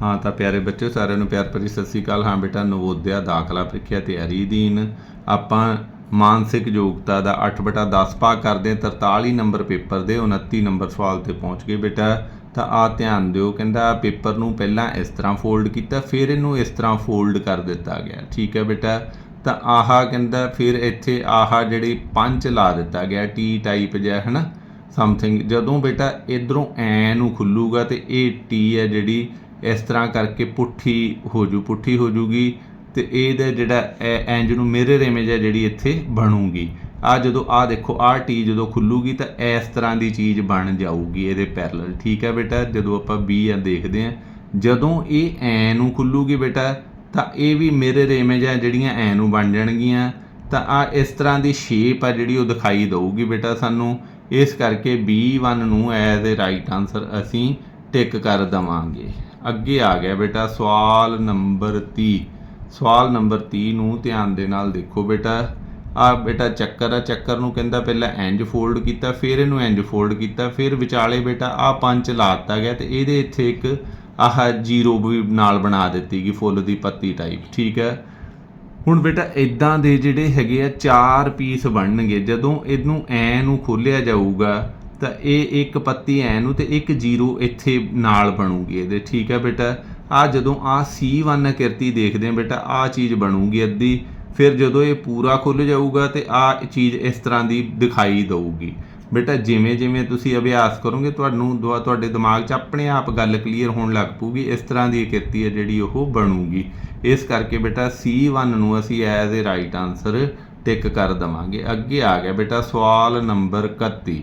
ਹਾਂ ਤਾਂ ਪਿਆਰੇ ਬੱਚਿਓ, ਸਾਰਿਆਂ ਨੂੰ ਪਿਆਰ ਭਰੀ ਸਤਿ ਸ੍ਰੀ ਅਕਾਲ। ਹਾਂ ਬੇਟਾ, ਨਵੋਦਿਆ ਦਾਖਲਾ ਪ੍ਰੀਖਿਆ ਤਿਆਰੀ ਦੀਨ। ਆਪਾਂ ਮਾਨਸਿਕ ਯੋਗਤਾ ਦਾ 8/10 ਭਾਗ ਕਰਦੇ ਹਾਂ 43 ਨੰਬਰ ਪੇਪਰ ਦੇ 29 ਨੰਬਰ ਸਵਾਲ ਤੇ ਪਹੁੰਚ ਗਏ ਬੇਟਾ। ਤਾਂ ਆ ਧਿਆਨ ਦਿਓ, ਕਹਿੰਦਾ ਪੇਪਰ ਨੂੰ ਪਹਿਲਾਂ ਇਸ ਤਰ੍ਹਾਂ ਫੋਲਡ ਕੀਤਾ, ਫਿਰ ਇਹਨੂੰ ਇਸ ਤਰ੍ਹਾਂ ਫੋਲਡ ਕਰ ਦਿੱਤਾ ਗਿਆ। ਠੀਕ ਹੈ ਬੇਟਾ? ਤਾਂ ਆਹਾ ਕਹਿੰਦਾ, ਫਿਰ ਇੱਥੇ ਆਹਾ ਜਿਹੜੀ ਪੰਚ ਲਾ ਦਿੱਤਾ ਗਿਆ ਟੀ ਟਾਈਪ ਜਿਹਾ ਹੈ ਨਾ ਸਮਥਿੰਗ ਜਦੋਂ ਬੇਟਾ ਇਧਰੋਂ ਐ ਨੂੰ ਖੁੱਲੂਗਾ ਤੇ ਇਹ ਟੀ ਹੈ ਜਿਹੜੀ ਇਸ ਤਰ੍ਹਾਂ ਕਰਕੇ ਪੁੱਠੀ ਹੋ ਜੂ, ਪੁੱਠੀ ਹੋ ਜੂਗੀ ਤੇ ਇਹਦਾ ਜਿਹੜਾ ਐ- ਇੰਜ ਨੂੰ ਮਿਰਰ ਇਮੇਜ ਹੈ ਜਿਹੜੀ ਇੱਥੇ ਬਣੂਗੀ। ਆ ਜਦੋਂ ਆ ਦੇਖੋ, ਆਹ ਟੀ ਜਦੋਂ ਖੁੱਲੂਗੀ ਤਾਂ ਇਸ ਤਰ੍ਹਾਂ ਦੀ ਚੀਜ਼ ਬਣ ਜਾਊਗੀ ਇਹਦੇ ਪੈਰਲਲ ਠੀਕ ਹੈ ਬੇਟਾ, ਜਦੋਂ ਆਪਾਂ ਬੀ ਆ ਦੇਖਦੇ ਆ, ਜਦੋਂ ਇਹ ਐ ਨੂੰ ਖੁੱਲੂਗੀ ਬੇਟਾ, ਤਾਂ ਇਹ ਵੀ ਮਿਰਰ ਇਮੇਜ ਆ ਜਿਹੜੀਆਂ ਐ ਨੂੰ ਬਣ ਜਾਣਗੀਆਂ। ਤਾਂ ਆ ਇਸ ਤਰ੍ਹਾਂ ਦੀ ਸ਼ੇਪ ਆ ਜਿਹੜੀ ਉਹ ਦਿਖਾਈ ਦਊਗੀ ਬੇਟਾ ਸਾਨੂੰ। ਇਸ ਕਰਕੇ B1 ਨੂੰ ਐਜ਼ ਅ ਰਾਈਟ ਆਨਸਰ ਅਸੀਂ ਟਿਕ ਕਰ ਦਵਾਂਗੇ। ਅੱਗੇ ਆ ਗਿਆ ਬੇਟਾ, ਸਵਾਲ ਨੰਬਰ 30 ਸਵਾਲ ਨੰਬਰ 30 ਨੂੰ ਧਿਆਨ ਦੇ ਨਾਲ ਦੇਖੋ ਬੇਟਾ। ਆ ਬੇਟਾ ਚੱਕਰ ਆ, ਚੱਕਰ ਨੂੰ ਕਹਿੰਦਾ ਪਹਿਲਾਂ ਇੰਜ ਫੋਲਡ ਕੀਤਾ, ਫਿਰ ਇਹਨੂੰ ਇੰਜ ਫੋਲਡ ਕੀਤਾ, ਫਿਰ ਵਿਚਾਲੇ ਬੇਟਾ ਆ ਪੰਜ ਲਾਤਾ ਗਿਆ ਤੇ ਇਹਦੇ ਇੱਥੇ ਇੱਕ ਆਹ ਜ਼ੀਰੋ ਵੀ ਨਾਲ ਬਣਾ ਦਿੱਤੀ ਗਈ, ਫੁੱਲ ਦੀ ਪੱਤੀ ਟਾਈਪ ਠੀਕ ਹੈ? ਹੁਣ ਬੇਟਾ ਇਦਾਂ ਦੇ ਜਿਹੜੇ ਹੈਗੇ ਆ ਚਾਰ ਪੀਸ ਬਣਨਗੇ, ਜਦੋਂ ਇਹਨੂੰ ਐ ਨੂੰ ਖੋਲਿਆ ਜਾਊਗਾ ਤਾਂ ਇਹ ਇੱਕ ਪੱਤੀ ਐ ਨੂੰ ਤੇ ਇੱਕ ਜ਼ੀਰੋ ਇੱਥੇ ਨਾਲ ਬਣੂਗੀ ਇਹਦੇ, ਠੀਕ ਹੈ ਬੇਟਾ? ਆ ਜਦੋਂ ਆ C1 ਕਿਰਤੀ ਦੇਖਦੇ ਆ ਬੇਟਾ ਆ ਚੀਜ਼ ਬਣੂਗੀ ਅੱਧੀ, ਫਿਰ ਜਦੋਂ ਇਹ ਪੂਰਾ ਖੁੱਲ ਜਾਊਗਾ ਤੇ ਆ ਚੀਜ਼ ਇਸ ਤਰ੍ਹਾਂ ਦੀ ਦਿਖਾਈ ਦਊਗੀ। ਬੇਟਾ, ਜਿਵੇਂ ਜਿਵੇਂ ਤੁਸੀਂ ਅਭਿਆਸ ਕਰੋਗੇ, ਤੁਹਾਨੂੰ ਦੁਆ ਤੁਹਾਡੇ ਦਿਮਾਗ 'ਚ ਆਪਣੇ ਆਪ ਗੱਲ ਕਲੀਅਰ ਹੋਣ ਲੱਗ ਪਊਗੀ, ਇਸ ਤਰ੍ਹਾਂ ਦੀ ਕਿਰਤੀ ਹੈ ਜਿਹੜੀ ਉਹ ਬਣੂਗੀ। ਇਸ ਕਰਕੇ ਬੇਟਾ C1 ਨੂੰ ਅਸੀਂ as a right answer tick ਕਰ ਦਵਾਂਗੇ। ਅੱਗੇ ਆ ਗਿਆ ਬੇਟਾ, ਸਵਾਲ ਨੰਬਰ 31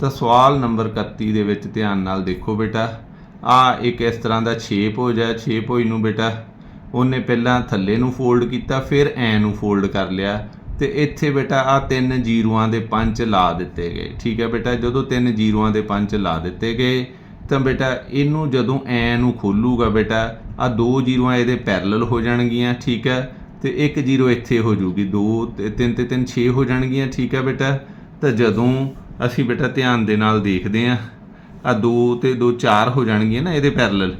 ਤਾਂ ਸਵਾਲ ਨੰਬਰ 31 ਦੇ ਵਿੱਚ ਧਿਆਨ ਨਾਲ ਦੇਖੋ ਬੇਟਾ। ਆ ਇੱਕ ਇਸ ਤਰ੍ਹਾਂ ਦਾ ਸ਼ੇਪ ਹੋ ਜਾ ਸ਼ੇਪ ਹੋਈ ਨੂੰ ਬੇਟਾ। ਉਹਨੇ ਪਹਿਲਾਂ ਥੱਲੇ ਨੂੰ ਫੋਲਡ ਕੀਤਾ, ਫਿਰ ਐ ਨੂੰ ਫੋਲਡ ਕਰ ਲਿਆ ਤੇ ਇੱਥੇ ਬੇਟਾ ਆ ਤਿੰਨ ਜ਼ੀਰੋਆਂ ਦੇ ਪੰਜ ਲਾ ਦਿੱਤੇ ਗਏ। ਠੀਕ ਹੈ ਬੇਟਾ, ਜਦੋਂ ਤਿੰਨ ਜ਼ੀਰੋਆਂ ਦੇ ਪੰਜ ਲਾ ਦਿੱਤੇ ਗਏ, ਤਾਂ ਬੇਟਾ ਇਹਨੂੰ ਜਦੋਂ ਐ ਨੂੰ ਖੋਲੂਗਾ ਬੇਟਾ ਆ ਦੋ ਜ਼ੀਰੋਆਂ ਇਹਦੇ ਪੈਰਲਲ ਹੋ ਜਾਣਗੀਆਂ, ਠੀਕ ਹੈ? ਤੇ ਇੱਕ ਜ਼ੀਰੋ ਇੱਥੇ ਹੋ ਜੂਗੀ ਦੋ ਤੇ ਤਿੰਨ ਤੇ ਤਿੰਨ 6 ਹੋ ਜਾਣਗੀਆਂ, ਠੀਕ ਹੈ ਬੇਟਾ? ਤਾਂ ਜਦੋਂ ਅਸੀਂ ਬੇਟਾ ਧਿਆਨ ਦੇ ਨਾਲ ਦੇਖਦੇ ਆ ਆ ਦੋ ਤੇ ਦੋ ਚਾਰ ਹੋ ਜਾਣਗੀਆਂ ਨਾ ਇਹਦੇ ਪੈਰਲਲ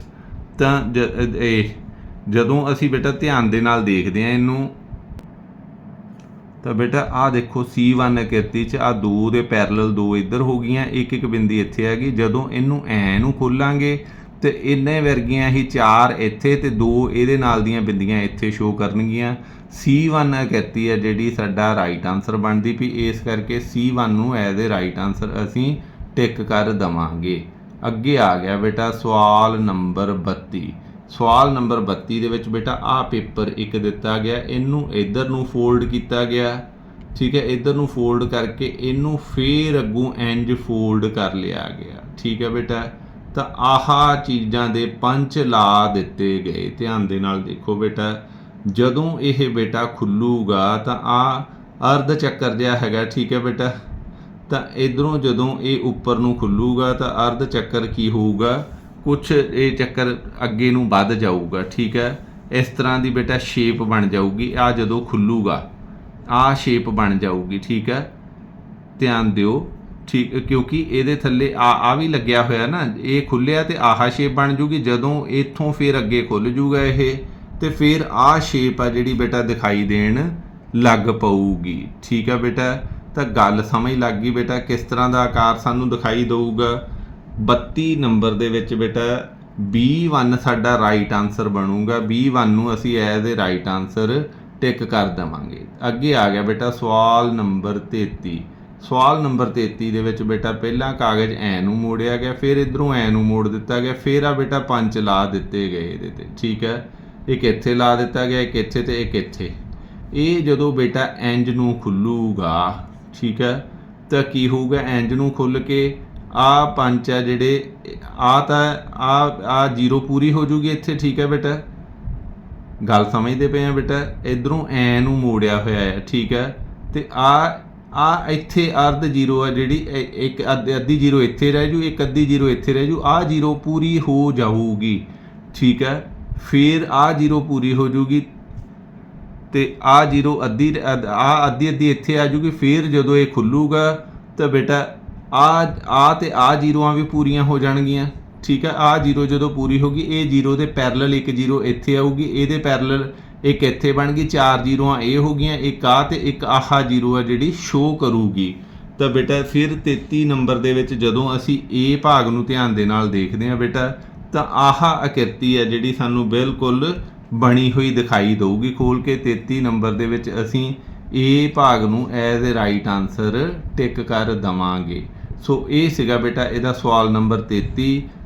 ਤਾਂ ਇਹ ਜਦੋਂ ਅਸੀਂ ਬੇਟਾ ਧਿਆਨ ਦੇ ਨਾਲ ਦੇਖਦੇ ਆ ਇਹਨੂੰ, ਤਾਂ ਬੇਟਾ ਆ ਦੇਖੋ C1 ਕਿਰਤੀ ਚ ਆ ਦੋ ਦੇ ਪੈਰਲਲ ਦੋ ਇੱਧਰ ਹੋ ਗਈਆਂ, ਇੱਕ ਇੱਕ ਬਿੰਦੀ ਇੱਥੇ ਹੈਗੀ ਜਦੋਂ ਇਹਨੂੰ ਐ ਨੂੰ ਖੋਲਾਂਗੇ ਤੇ ਇੰਨੇ ਵਰਗੀਆਂ ਹੀ ਚਾਰ ਇੱਥੇ ਤੇ ਦੋ ਇਹਦੇ ਨਾਲ ਦੀਆਂ ਬਿੰਦੀਆਂ ਇੱਥੇ ਸ਼ੋ ਕਰਨਗੀਆਂ। C1 ਕਿਰਤੀ ਹੈ ਜਿਹੜੀ ਸਾਡਾ ਰਾਈਟ ਆਨਸਰ ਬਣਦੀ ਪਈ ਇਸ ਕਰਕੇ C1 ਨੂੰ ਐਜ਼ ਅ ਰਾਈਟ ਆਨਸਰ ਅਸੀਂ ਟਿਕ ਕਰ ਦਵਾਂਗੇ। ਅੱਗੇ ਆ ਗਿਆ ਬੇਟਾ ਸਵਾਲ ਨੰਬਰ 32 ਸਵਾਲ ਨੰਬਰ 32 ਦੇ ਵਿੱਚ ਬੇਟਾ ਆ ਪੇਪਰ ਇੱਕ ਦਿੱਤਾ ਗਿਆ, ਇਹਨੂੰ ਇਧਰ ਨੂੰ ਫੋਲਡ ਕੀਤਾ ਗਿਆ, ਠੀਕ ਹੈ, ਇਧਰ ਨੂੰ ਫੋਲਡ ਕਰਕੇ ਇਹਨੂੰ ਫੇਰ ਅੱਗੋਂ ਇੰਜ ਫੋਲਡ ਕਰ ਲਿਆ ਗਿਆ। ਠੀਕ ਹੈ ਬੇਟਾ। ਤਾਂ ਆਹਾ ਚੀਜ਼ਾਂ ਦੇ ਪੰਜ ਲਾ ਦਿੱਤੇ ਗਏ। ਧਿਆਨ ਦੇ ਨਾਲ ਦੇਖੋ ਬੇਟਾ, ਜਦੋਂ ਇਹ ਬੇਟਾ ਖੁੱਲੂਗਾ ਤਾਂ ਆ ਅਰਧ ਚੱਕਰ ਜਿਹਾ ਹੈਗਾ, ਠੀਕ ਹੈ ਬੇਟਾ? ਤਾਂ ਇਧਰੋਂ ਜਦੋਂ ਇਹ ਉੱਪਰ ਨੂੰ ਖੁੱਲੂਗਾ ਤਾਂ ਅਰਧ ਚੱਕਰ ਕੀ ਹੋਊਗਾ? ਕੁਝ ਇਹ ਚੱਕਰ ਅੱਗੇ ਨੂੰ ਵੱਧ ਜਾਊਗਾ, ਠੀਕ ਹੈ? ਇਸ ਤਰ੍ਹਾਂ ਦੀ ਬੇਟਾ ਸ਼ੇਪ ਬਣ ਜਾਊਗੀ। ਆ ਜਦੋਂ ਖੁੱਲੂਗਾ, ਆ ਸ਼ੇਪ ਬਣ ਜਾਊਗੀ, ਠੀਕ ਹੈ? ਧਿਆਨ ਦਿਓ। ਠੀਕ, ਕਿਉਂਕਿ ਇਹਦੇ ਥੱਲੇ ਆ ਆ ਵੀ ਲੱਗਿਆ ਹੋਇਆ ਨਾ, ਇਹ ਖੁੱਲਿਆ ਤੇ ਆਹਾ ਸ਼ੇਪ ਬਣ ਜੂਗੀ, ਜਦੋਂ ਇੱਥੋਂ ਫਿਰ ਅੱਗੇ ਖੁੱਲ ਜੂਗਾ ਇਹ, ਤੇ ਫਿਰ ਆ ਸ਼ੇਪ ਆ ਜਿਹੜੀ ਬੇਟਾ ਦਿਖਾਈ ਦੇਣ ਲੱਗ ਪਊਗੀ। ਠੀਕ ਆ ਬੇਟਾ? ਤਾਂ ਗੱਲ ਸਮਝ ਲੱਗ ਗਈ ਬੇਟਾ, ਕਿਸ ਤਰ੍ਹਾਂ ਦਾ ਆਕਾਰ ਸਾਨੂੰ ਦਿਖਾਈ ਦੇਊਗਾ? 32 ਨੰਬਰ ਦੇ ਵਿੱਚ ਬੇਟਾ B1 ਸਾਡਾ ਰਾਈਟ ਆਨਸਰ ਬਣੂਗਾ। B1 ਨੂੰ ਅਸੀਂ as a right answer tick ਕਰ ਦਵਾਂਗੇ। ਅੱਗੇ ਆ ਗਿਆ ਬੇਟਾ ਸਵਾਲ ਨੰਬਰ 33 ਸਵਾਲ ਨੰਬਰ 33 ਦੇ ਵਿੱਚ ਬੇਟਾ, ਪਹਿਲਾਂ ਕਾਗਜ਼ ਐ ਨੂੰ ਮੋੜਿਆ ਗਿਆ, ਫਿਰ ਇਧਰੋਂ ਐ ਨੂੰ ਮੋੜ ਦਿੱਤਾ ਗਿਆ, ਫਿਰ ਆ ਬੇਟਾ ਪੰਜ ਲਾ ਦਿੱਤੇ ਗਏ ਇਹਦੇ ਤੇ, ਠੀਕ ਹੈ? ਇੱਕ ਇੱਥੇ ਲਾ ਦਿੱਤਾ ਗਿਆ, ਇੱਕ ਇੱਥੇ ਤੇ ਇੱਕ ਇੱਥੇ। ਇਹ ਜਦੋਂ ਬੇਟਾ ਇੰਜ ਨੂੰ ਖੁੱਲੂਗਾ, ਠੀਕ ਹੈ? ਤਾਂ ਕੀ ਹੋਊਗਾ ਇੰਜ ਨੂੰ ਖੁੱਲ ਕੇ? ਆ ਪੰਜ ਆ ਜਿਹੜੇ, ਆ ਤਾਂ, ਆ ਆ ਜ਼ੀਰੋ ਪੂਰੀ ਹੋ ਜੂਗੀ ਇੱਥੇ, ਠੀਕ ਹੈ ਬੇਟਾ? ਗੱਲ ਸਮਝਦੇ ਪਏ ਆ ਬੇਟਾ? ਇਧਰੋਂ ਐ ਨੂੰ ਮੋੜਿਆ ਹੋਇਆ ਹੈ, ਠੀਕ ਹੈ? ਤੇ ਆ ਆ ਇੱਥੇ ਅਰਧ ਜ਼ੀਰੋ ਹੈ ਜਿਹੜੀ ਇੱਕ ਅੱਧ- ਅੱਧੀ ਜ਼ੀਰੋ ਇੱਥੇ ਰਹਿ ਜੂ, ਇੱਕ ਅੱਧੀ ਜ਼ੀਰੋ ਇੱਥੇ ਰਹਿ ਜੂ, ਆ ਜ਼ੀਰੋ ਪੂਰੀ ਹੋ ਜਾਊਗੀ, ਠੀਕ ਹੈ? ਫਿਰ ਆ ਜ਼ੀਰੋ ਪੂਰੀ ਹੋ ਜੂਗੀ ਤੇ ਆ ਜ਼ੀਰੋ ਅੱਧੀ ਆ ਅੱਧੀ ਅੱਧੀ ਇੱਥੇ ਆ ਜੂਗੀ, ਫਿਰ ਜਦੋਂ ਇਹ ਖੁੱਲੂਗਾ ਤਾਂ ਬੇਟਾ ਆ ਆ ਤੇ ਆ ਜ਼ੀਰੋਆਂ ਵੀ ਪੂਰੀਆਂ ਹੋ ਜਾਣਗੀਆਂ, ਠੀਕ ਹੈ? ਆ ਜ਼ੀਰੋ ਜਦੋਂ ਪੂਰੀ ਹੋਗੀ ਇਹ ਜ਼ੀਰੋ ਦੇ ਪੈਰਲਲ ਇੱਕ ਜ਼ੀਰੋ ਇੱਥੇ ਆਊਗੀ, ਇਹਦੇ ਪੈਰਲਲ ਇੱਕ ਇੱਥੇ ਬਣ ਗਈ, ਚਾਰ ਜ਼ੀਰੋਆਂ, ਇਹ ਹੋ ਗਈਆਂ, ਇੱਕ ਆ ਤੇ ਇੱਕ ਆਹਾ ਜ਼ੀਰੋ ਆ ਜਿਹੜੀ ਸ਼ੋ ਕਰੂਗੀ। ਤਾਂ ਬੇਟਾ ਫਿਰ 33 ਨੰਬਰ ਦੇ ਵਿੱਚ ਜਦੋਂ ਅਸੀਂ ਇਹ ਭਾਗ ਨੂੰ ਧਿਆਨ ਦੇ ਨਾਲ ਦੇਖਦੇ ਹਾਂ ਬੇਟਾ, ਤਾਂ ਆਹਾ ਆਕ੍ਰਿਤੀ ਹੈ ਜਿਹੜੀ ਸਾਨੂੰ ਬਿਲਕੁਲ ਬਣੀ ਹੋਈ ਦਿਖਾਈ ਦੇਊਗੀ। ਖੋਲ ਕੇ 33 ਨੰਬਰ ਦੇ ਵਿੱਚ ਅਸੀਂ ਇਹ ਭਾਗ ਨੂੰ as a right answer tick ਕਰ ਦਵਾਂਗੇ। ਸੋ ਇਹ ਸੀਗਾ ਬੇਟਾ ਇਹਦਾ ਸਵਾਲ ਨੰਬਰ 33